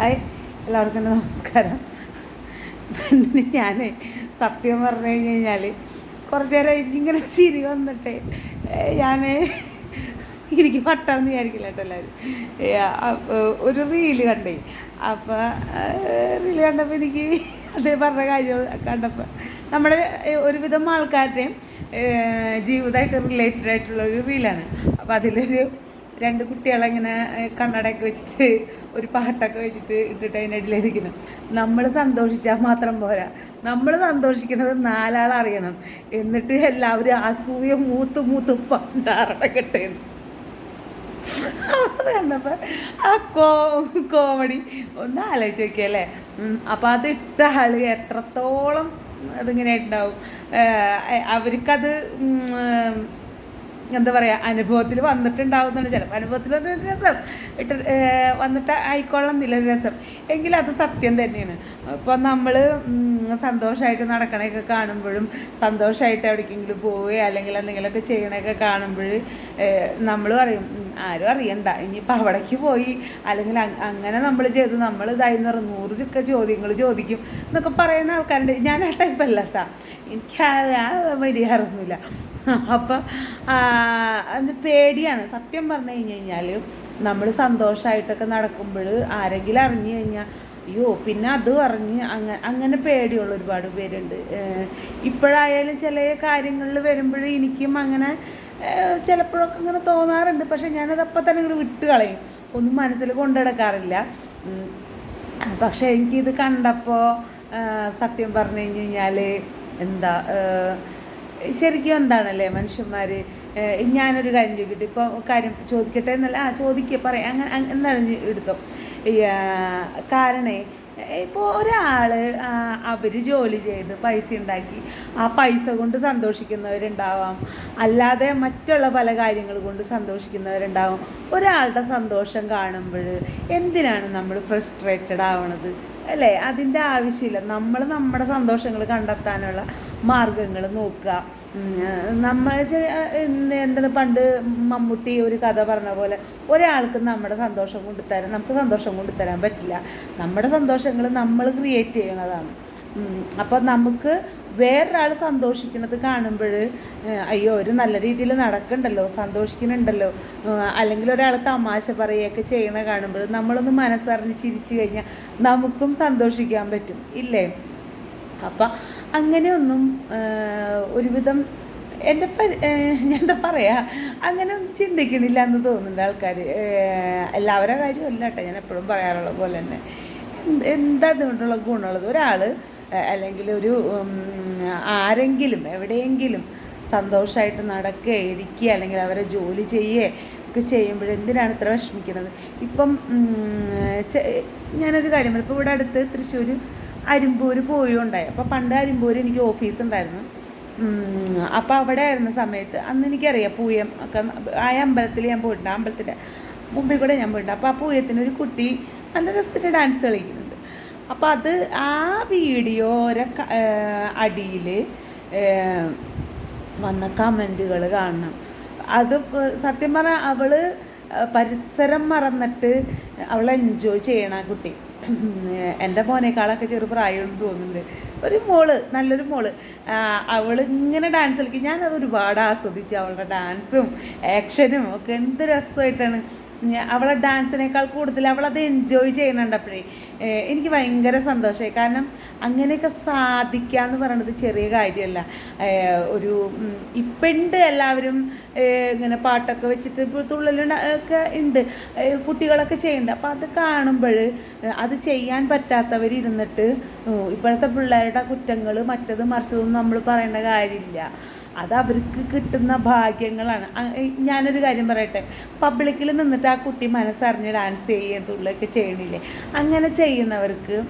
Hi എല്ലാവർക്കും എന്റെ നമസ്കാരം. ഞാൻ സത്യം പറഞ്ഞു കഴിഞ്ഞ് കഴിഞ്ഞാൽ കുറച്ച് നേരം എനിക്കിങ്ങനെ ചിരി വന്നിട്ട് ഞാൻ എനിക്ക് പട്ടാന്ന് വിചാരിക്കില്ല കേട്ടോ എല്ലാവരും. ഒരു റീൽ കണ്ടേ. അപ്പോൾ റീൽ കണ്ടപ്പോൾ എനിക്ക് അതേ പറഞ്ഞ കാര്യം കണ്ടപ്പോൾ നമ്മുടെ ഒരുവിധം ആൾക്കാരുടെയും ജീവിതമായിട്ട് റിലേറ്റഡ് ആയിട്ടുള്ള ഒരു റീലാണ്. അപ്പോൾ അതിലൊരു രണ്ട് കുട്ടികളെങ്ങനെ കണ്ണടയൊക്കെ വെച്ചിട്ട് ഒരു പാട്ടൊക്കെ വെച്ചിട്ട് ഇട്ടിട്ട് അതിന്റെ ഇടയിലിരിക്കണം നമ്മൾ സന്തോഷിച്ചാൽ മാത്രം പോരാ. നമ്മൾ സന്തോഷിക്കുന്നത് നാലാൾ അറിയണം. എന്നിട്ട് എല്ലാവരും അസൂയ മൂത്ത് മൂത്ത് പണ്ടാറടക്കട്ടെ അത് കണ്ടപ്പോൾ ആ കോ കോമഡി ഒന്ന് ആലോചിച്ച് നോക്കിയല്ലേ അല്ലേ? അപ്പോൾ അത് ഇട്ട ആൾ എത്രത്തോളം അതിങ്ങനെ ഉണ്ടാവും. അവർക്കത് എന്താ പറയുക അനുഭവത്തിൽ വന്നിട്ടുണ്ടാവുന്നുണ്ട് ചിലപ്പോൾ. അനുഭവത്തിൽ അത് രസം. ഇട്ട് വന്നിട്ട് ആയിക്കോളണം എന്നില്ല രസം. എങ്കിലും അത് സത്യം തന്നെയാണ്. ഇപ്പോൾ നമ്മൾ സന്തോഷമായിട്ട് നടക്കണയൊക്കെ കാണുമ്പോഴും സന്തോഷമായിട്ട് എവിടേക്കെങ്കിലും പോവുകയോ അല്ലെങ്കിൽ എന്തെങ്കിലുമൊക്കെ ചെയ്യണമൊക്കെ കാണുമ്പോൾ നമ്മൾ പറയും "ഉം, ആരും അറിയണ്ട. ഇനിയിപ്പോൾ അവിടേക്ക് പോയി. അല്ലെങ്കിൽ അങ്ങനെ നമ്മൾ ചെയ്ത് നമ്മൾ ഇതായി നിറ നൂറ് ചുക്ക ചോദ്യങ്ങൾ ചോദിക്കും എന്നൊക്കെ പറയുന്ന ആൾക്കാരുണ്ട്. ഞാൻ ആ ടൈപ്പല്ല കേട്ടോ എനിക്ക് ആ മര്യാദയൊന്നുമില്ല അപ്പം അത് പേടിയാണ്. സത്യം പറഞ്ഞു കഴിഞ്ഞ് കഴിഞ്ഞാൽ നമ്മൾ സന്തോഷമായിട്ടൊക്കെ നടക്കുമ്പോൾ ആരെങ്കിലും അറിഞ്ഞു കഴിഞ്ഞാൽ അയ്യോ പിന്നെ അത് പറഞ്ഞ് അങ്ങനെ അങ്ങനെ പേടിയുള്ള ഒരുപാട് പേരുണ്ട്. ഇപ്പോഴായാലും ചില കാര്യങ്ങളിൽ വരുമ്പോൾ എനിക്കും അങ്ങനെ ചിലപ്പോഴൊക്കെ ഇങ്ങനെ തോന്നാറുണ്ട്. പക്ഷെ ഞാനത് അപ്പം തന്നെ ഇങ്ങനെ വിട്ട് കളയും. ഒന്നും മനസ്സിൽ കൊണ്ടുനടക്കാറില്ല. പക്ഷേ എനിക്കിത് കണ്ടപ്പോൾ സത്യം പറഞ്ഞു കഴിഞ്ഞ് കഴിഞ്ഞാൽ എന്താ ശരിക്കും എന്താണല്ലേ മനുഷ്യന്മാർ ഞാനൊരു കാര്യം ചോദിക്കട്ടെ? ഇപ്പോൾ കാര്യം ചോദിക്കട്ടെ എന്നല്ല ആ ചോദിക്കുക പറയാം. അങ്ങനെ അങ് എന്താണ് എടുത്തോ? കാരണേ ഇപ്പോൾ ഒരാൾ അവർ ജോലി ചെയ്ത് പൈസ ഉണ്ടാക്കി ആ പൈസ കൊണ്ട് സന്തോഷിക്കുന്നവരുണ്ടാവാം. അല്ലാതെ മറ്റുള്ള പല കാര്യങ്ങൾ കൊണ്ട് സന്തോഷിക്കുന്നവരുണ്ടാവും. ഒരാളുടെ സന്തോഷം കാണുമ്പോൾ എന്തിനാണ് നമ്മൾ ഫ്രസ്ട്രേറ്റഡ് ആവണത്? അല്ലേ? അതിന്റെ ആവശ്യമില്ല. നമ്മൾ നമ്മുടെ സന്തോഷങ്ങൾ കണ്ടെത്താനുള്ള മാർഗങ്ങൾ നോക്കുക. നമ്മൾ എന്താണ് പണ്ട് മമ്മൂട്ടി ഒരു കഥ പറഞ്ഞ പോലെ ഒരാൾക്ക് നമ്മുടെ സന്തോഷം കൊണ്ടുതരാൻ നമുക്ക് സന്തോഷം കൊണ്ടുതരാൻ പറ്റില്ല. നമ്മുടെ സന്തോഷങ്ങൾ നമ്മൾ ക്രിയേറ്റ് ചെയ്യണതാണ്. അപ്പം നമുക്ക് വേറൊരാൾ സന്തോഷിക്കുന്നത് കാണുമ്പോൾ അയ്യോ ഒരു നല്ല രീതിയിൽ നടക്കണ്ടല്ലോ സന്തോഷിക്കുന്നുണ്ടല്ലോ. അല്ലെങ്കിൽ ഒരാൾ തമാശ പറയുകയൊക്കെ ചെയ്യണ കാണുമ്പോൾ നമ്മളൊന്ന് മനസ്സറിഞ്ഞ് ചിരിച്ചു കഴിഞ്ഞാൽ നമുക്കും സന്തോഷിക്കാൻ പറ്റും ഇല്ലേ? അപ്പം അങ്ങനെയൊന്നും ഒരുവിധം എന്റെ എന്താ പറയുക അങ്ങനെ ഒന്നും ചിന്തിക്കണില്ല എന്ന് തോന്നുന്നുണ്ട് ആൾക്കാർ എല്ലാവരുടെ കാര്യമല്ല കേട്ടോ ഞാൻ എപ്പോഴും പറയാറുള്ള പോലെ തന്നെ. എന്താ ഇതുകൊണ്ടുള്ള ഗുണമുള്ളത്? ഒരാൾ അല്ലെങ്കിൽ ഒരു ആരെങ്കിലും എവിടെയെങ്കിലും സന്തോഷമായിട്ട് നടക്കുക ഇരിക്കുക അല്ലെങ്കിൽ അവരെ ജോലി ചെയ്യുകയോ ഒക്കെ ചെയ്യുമ്പോൾ എന്തിനാണ് ഇത്ര വിഷമിക്കുന്നത് ഇപ്പം ഞാനൊരു കാര്യം ഇപ്പോൾ ഇവിടെ അടുത്ത് തൃശ്ശൂർ അരിമ്പൂർ പോയുണ്ടായി. അപ്പോൾ പണ്ട് അരിമ്പൂർ എനിക്ക് ഓഫീസ് ഉണ്ടായിരുന്നു അപ്പോൾ അവിടെ ആയിരുന്ന സമയത്ത് അന്ന് എനിക്കറിയാം പൂയം ഒക്കെ ആ അമ്പലത്തിൽ ഞാൻ പോയിട്ടുണ്ട്. അമ്പലത്തിന്റെ മുമ്പിൽ കൂടെ ഞാൻ പോയിട്ടുണ്ട്. അപ്പോൾ ആ പൂയത്തിനൊരു കുട്ടി നല്ല രസത്തിന്റെ ഡാൻസ് കളിക്കുന്നുണ്ട് അപ്പോൾ അത് ആ വീഡിയോ വീഡിയോരെ അടിയിൽ വന്ന കമന്റുകൾ കാണണം. അത് സത്യം പറഞ്ഞാൽ അവൾ പരിസരം മറന്നിട്ട് അവൾ എൻജോയ് ചെയ്യണ കുട്ടി. എന്റെ മോനേക്കാളൊക്കെ ചെറു പ്രായമെന്ന് തോന്നുന്നുണ്ട്. ഒരു മോൾ നല്ലൊരു മോൾ. അവൾ ഇങ്ങനെ ഡാൻസ് കളിക്കും. ഞാനത് ഒരുപാട് ആസ്വദിച്ചു. അവളുടെ ഡാൻസും ആക്ഷനും ഒക്കെ എന്ത് രസമായിട്ടാണ്. അവളെ ഡാൻസിനേക്കാൾ കൂടുതൽ അവളത് എൻജോയ് ചെയ്യണുണ്ടപ്പോഴേ എനിക്ക് ഭയങ്കര സന്തോഷമായി. കാരണം അങ്ങനെയൊക്കെ സാധിക്കുക എന്ന് പറയുന്നത് ചെറിയ കാര്യമല്ല. ഒരു ഇപ്പുണ്ട് എല്ലാവരും ഇങ്ങനെ പാട്ടൊക്കെ വെച്ചിട്ട് ഇപ്പോൾ തുള്ളലുണ്ട ഒക്കെ ഉണ്ട്. കുട്ടികളൊക്കെ ചെയ്യുന്നുണ്ട്. അപ്പോൾ അത് കാണുമ്പോൾ അത് ചെയ്യാൻ പറ്റാത്തവരിരുന്നിട്ട് ഇപ്പോഴത്തെ പിള്ളേരുടെ കുറ്റങ്ങൾ മറ്റത് മറിച്ചതൊന്നും നമ്മൾ പറയേണ്ട കാര്യമില്ല. അത് അവർക്ക് കിട്ടുന്ന ഭാഗ്യങ്ങളാണ്. ഞാനൊരു കാര്യം പറയട്ടെ. പബ്ലിക്കിൽ നിന്നിട്ട് ആ കുട്ടി മനസ്സറിഞ്ഞ് ഡാൻസ് ചെയ്യുന്നതുള്ളൊക്കെ ചെയ്യണില്ലേ? അങ്ങനെ ചെയ്യുന്നവർക്ക്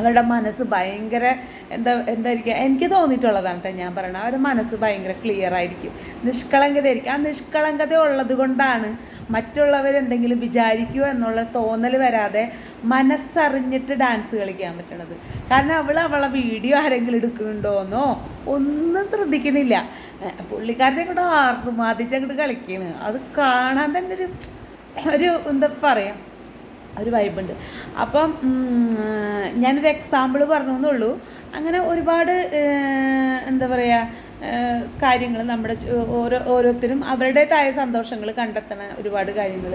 അവരുടെ മനസ്സ് ഭയങ്കര എന്താ എന്തായിരിക്കും? എനിക്ക് തോന്നിയിട്ടുള്ളതാണ് കേട്ടോ ഞാൻ പറയണത്. അവരുടെ മനസ്സ് ഭയങ്കര ക്ലിയർ ആയിരിക്കും. നിഷ്കളങ്കതയായിരിക്കും. ആ നിഷ്കളങ്കത ഉള്ളത് കൊണ്ടാണ് മറ്റുള്ളവരെന്തെങ്കിലും വിചാരിക്കുമോ എന്നുള്ള തോന്നൽ വരാതെ മനസ്സറിഞ്ഞിട്ട് ഡാൻസ് കളിക്കാൻ പറ്റണത്. കാരണം അവൾ അവളെ വീഡിയോ ആരെങ്കിലും എടുക്കുന്നുണ്ടോന്നോ ഒന്നും ശ്രദ്ധിക്കണില്ല. പുള്ളിക്കാരനെ കൂടെ ആർമാദിച്ച് അങ്ങോട്ട് കളിക്കണ്. അത് കാണാൻ തന്നെ ഒരു ഒരു എന്താ പറയാ ഒരു വൈബുണ്ട് അപ്പം ഞാനൊരു എക്സാമ്പിൾ പറഞ്ഞു എന്നുള്ളൂ അങ്ങനെ ഒരുപാട് എന്താ പറയുക കാര്യങ്ങൾ നമ്മുടെ ഓരോ ഓരോരുത്തരും അവരുടേതായ സന്തോഷങ്ങൾ കണ്ടെത്തണ ഒരുപാട് കാര്യങ്ങൾ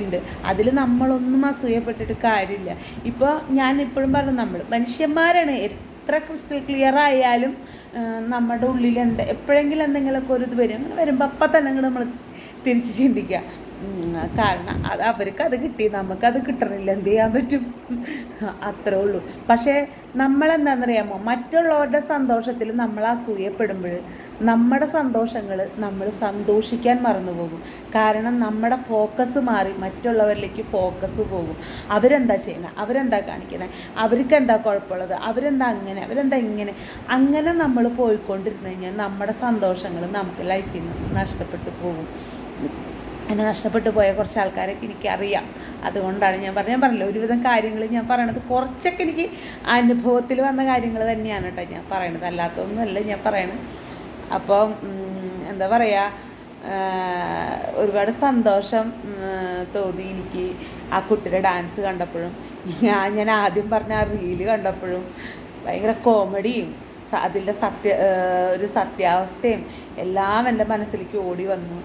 ഉണ്ട് അതിൽ നമ്മളൊന്നും അസൂയപ്പെട്ടിട്ട് കാര്യമില്ല ഇപ്പോൾ ഞാൻ ഇപ്പോഴും പറഞ്ഞു നമ്മൾ മനുഷ്യന്മാരാണ് എത്ര ക്രിസ്റ്റൽ ക്ലിയർ ആയാലും നമ്മുടെ ഉള്ളിൽ എന്താ എപ്പോഴെങ്കിലും എന്തെങ്കിലുമൊക്കെ ഒരു ഇത് വരും. അങ്ങനെ വരുമ്പോൾ അപ്പം തന്നെ നമ്മൾ തിരിച്ച് ചിന്തിക്കുക കാരണം അത് അവർക്ക് അത് കിട്ടി നമുക്കത് കിട്ടണില്ല എന്ത് ചെയ്യാൻ പറ്റും? അത്രേ ഉള്ളൂ. പക്ഷേ നമ്മളെന്താണെന്നറിയാമോ മറ്റുള്ളവരുടെ സന്തോഷത്തിൽ നമ്മൾ അസൂയപ്പെടുമ്പോൾ നമ്മുടെ സന്തോഷങ്ങൾ നമ്മൾ സന്തോഷിക്കാൻ മറന്നു പോകും. കാരണം നമ്മുടെ ഫോക്കസ് മാറി മറ്റുള്ളവരിലേക്ക് ഫോക്കസ് പോകും. അവരെന്താ ചെയ്യുന്നത് അവരെന്താ കാണിക്കുന്നത് അവർക്ക് എന്താ കുഴപ്പമുള്ളത്? അവരെന്താ അങ്ങനെ? അവരെന്താ ഇങ്ങനെ? അങ്ങനെ നമ്മൾ പോയിക്കൊണ്ടിരുന്നു കഴിഞ്ഞാൽ നമ്മുടെ സന്തോഷങ്ങൾ നമുക്ക് ലൈഫിൽ നിന്ന് നഷ്ടപ്പെട്ടു പോകും. എന്നെ നഷ്ടപ്പെട്ടു പോയ കുറച്ച് ആൾക്കാരൊക്കെ എനിക്കറിയാം. അതുകൊണ്ടാണ് ഞാൻ പറഞ്ഞത് ഞാൻ പറഞ്ഞില്ല ഒരുവിധം കാര്യങ്ങൾ ഞാൻ പറയണത് കുറച്ചൊക്കെ എനിക്ക് അനുഭവത്തിൽ വന്ന കാര്യങ്ങൾ തന്നെയാണ് കേട്ടോ ഞാൻ പറയണത്. അല്ലാത്തതൊന്നുമല്ല ഞാൻ പറയണത്. അപ്പം എന്താ പറയുക ഒരുപാട് സന്തോഷം തോന്നി എനിക്ക് ആ കുട്ടിയുടെ ഡാൻസ് കണ്ടപ്പോഴും. ഞാൻ ഞാൻ ആദ്യം പറഞ്ഞ ആ റീൽ കണ്ടപ്പോഴും ഭയങ്കര കോമഡിയും അതിന്റെ സത്യ ഒരു സത്യാവസ്ഥയും എല്ലാം എന്റെ മനസ്സിലേക്ക് ഓടി വന്നു.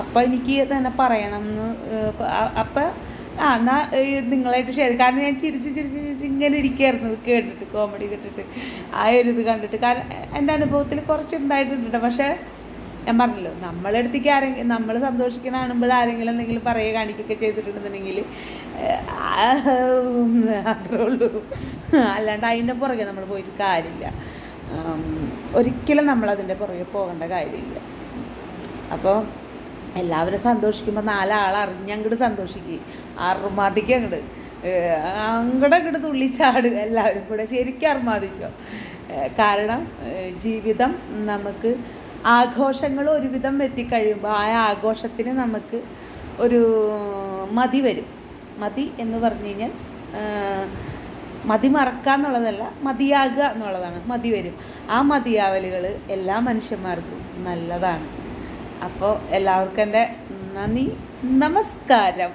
അപ്പം എനിക്ക് തന്നെ പറയണം എന്ന് അപ്പം ആ എന്നാ നിങ്ങളായിട്ട് ഷെയർ കാരണം ഞാൻ ചിരിച്ച് ചിരിച്ച് ചിരിച്ച് ഇങ്ങനെ ഇരിക്കുകയായിരുന്നു കേട്ടിട്ട് കോമഡി കേട്ടിട്ട് ആ ഒരു ഇത് കണ്ടിട്ട്. കാരണം എന്റെ അനുഭവത്തിൽ കുറച്ച് ഉണ്ടായിട്ടുണ്ട് പക്ഷേ ഞാൻ പറഞ്ഞല്ലോ നമ്മളെ അടുത്തേക്ക് ആരെങ്കിലും നമ്മൾ സന്തോഷിക്കുന്ന കാണുമ്പോൾ ആരെങ്കിലും എന്തെങ്കിലും പറയുക കാണിക്കുകയൊക്കെ ചെയ്തിട്ടുണ്ടെന്നുണ്ടെങ്കിൽ അത്രേ ഉള്ളൂ. അല്ലാണ്ട് അതിന്റെ പുറകെ നമ്മൾ പോയിട്ട് കാര്യമില്ല. ഒരിക്കലും നമ്മളതിന്റെ പുറകെ പോകേണ്ട കാര്യമില്ല. അപ്പോൾ എല്ലാവരും സന്തോഷിക്കുമ്പോൾ നാലാൾ അറിഞ്ഞങ്ങോട്ട് സന്തോഷിക്കുക അർമാദിക്കുക അങ്ങോട്ട് അങ്ങോട്ട് അങ്ങോട്ട് തുള്ളിച്ചാട്. എല്ലാവരും കൂടെ ശരിക്കും അർമാദിക്കും. കാരണം ജീവിതം നമുക്ക് ആഘോഷങ്ങൾ ഒരുവിധം എത്തിക്കഴിയുമ്പോൾ ആ ആഘോഷത്തിന് നമുക്ക് ഒരു മതി വരും. മതി എന്ന് പറഞ്ഞു കഴിഞ്ഞാൽ മതി മറക്കുക എന്നുള്ളതല്ല മതിയാകുക എന്നുള്ളതാണ്. മതി വരും. ആ മതിയാവലുകൾ എല്ലാ മനുഷ്യന്മാർക്കും നല്ലതാണ്. അപ്പോൾ എല്ലാവർക്കും എന്റെ നന്ദി നമസ്കാരം.